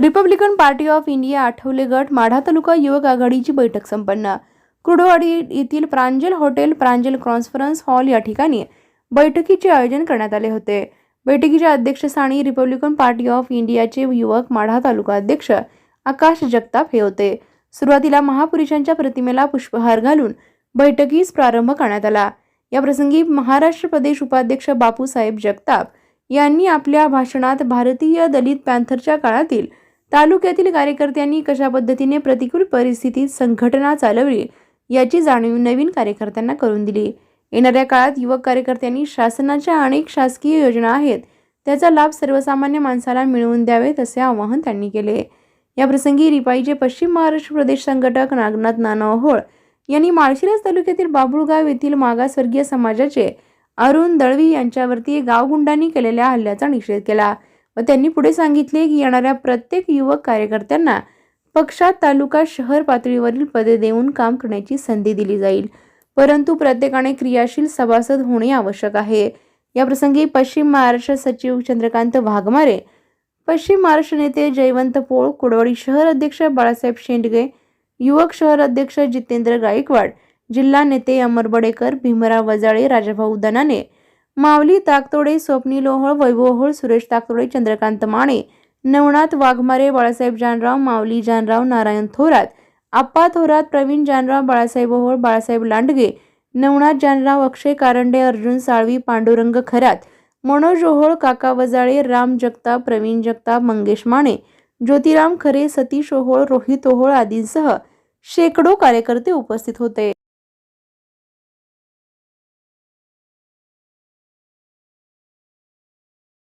Republican party of India Athawale गट माढा तालुका युवक आघाडीची बैठक संपन्न. कुडवाडी येथील Pranjal hotel Pranjal conference hall या ठिकाणी बैठकीचे आयोजन करण्यात आले होते. बैठकीच्या अध्यक्षस्थानी रिपब्लिकन पार्टी ऑफ इंडियाचे युवक माढा तालुका अध्यक्ष आकाश जगताप हे होते. सुरुवातीला महापुरुषांच्या प्रतिमेला पुष्पहार घालून बैठकीस प्रारंभ करण्यात आला. या प्रसंगी महाराष्ट्र प्रदेश उपाध्यक्ष बापूसाहेब जगताप यांनी आपल्या भाषणात भारतीय दलित पॅन्थरच्या काळातील तालुक्यातील कार्यकर्त्यांनी कशा पद्धतीने प्रतिकूल परिस्थितीत संघटना चालवली याची जाणीव नवीन कार्यकर्त्यांना करून दिली. येणाऱ्या काळात युवक कार्यकर्त्यांनी शासनाच्या अनेक शासकीय योजना आहेत त्याचा लाभ सर्वसामान्य माणसाला मिळवून द्यावेत असे आवाहन त्यांनी केले. या प्रसंगी रिपाईचे पश्चिम महाराष्ट्र प्रदेश संघटक नागनाथ नानावहोळ यांनी माळशिरस तालुक्यातील बाबुळगाव येथील मागासवर्गीय समाजाचे अरुण दळवी यांच्यावरती गावगुंडांनी केलेल्या हल्ल्याचा निषेध केला. व त्यांनी पुढे सांगितले की येणाऱ्या प्रत्येक युवक कार्यकर्त्यांना पक्षात तालुका शहर पातळीवरील पदे देऊन काम करण्याची संधी दिली जाईल. परंतु प्रत्येकाने क्रियाशील सभासद होणे आवश्यक आहे. या प्रसंगी पश्चिम महाराष्ट्र सचिव चंद्रकांत वाघमारे पश्चिम महाराष्ट्र नेते जयवंत पोळ कुडवडी शहर अध्यक्ष बाळासाहेब शेंडगे युवक शहर अध्यक्ष जितेंद्र गायकवाड जिल्हा नेते अमर बडेकर भीमराव वजाळे राजाभाऊ दनाने माऊली ताकतोडे स्वप्नी लोहळ वैभव सुरेश ताकतोडे चंद्रकांत माने नवनाथ वाघमारे बाळासाहेब जानराव माऊली जानराव नारायण थोरात आप्पा थोरात प्रवीण जानराव बाळासाहेब ओहोळ बाळासाहेब लांडगे नवनाथ जानराव अक्षय कारंडे अर्जुन साळवी पांडुरंग खरात मनोज ओहोळ काका वजाळे राम जगताप प्रवीण जगताप मंगेश माने ज्योतिराम खरे सतीश ओहोळ रोहित ओहोळ आदींसह शेकडो कार्यकर्ते उपस्थित होते.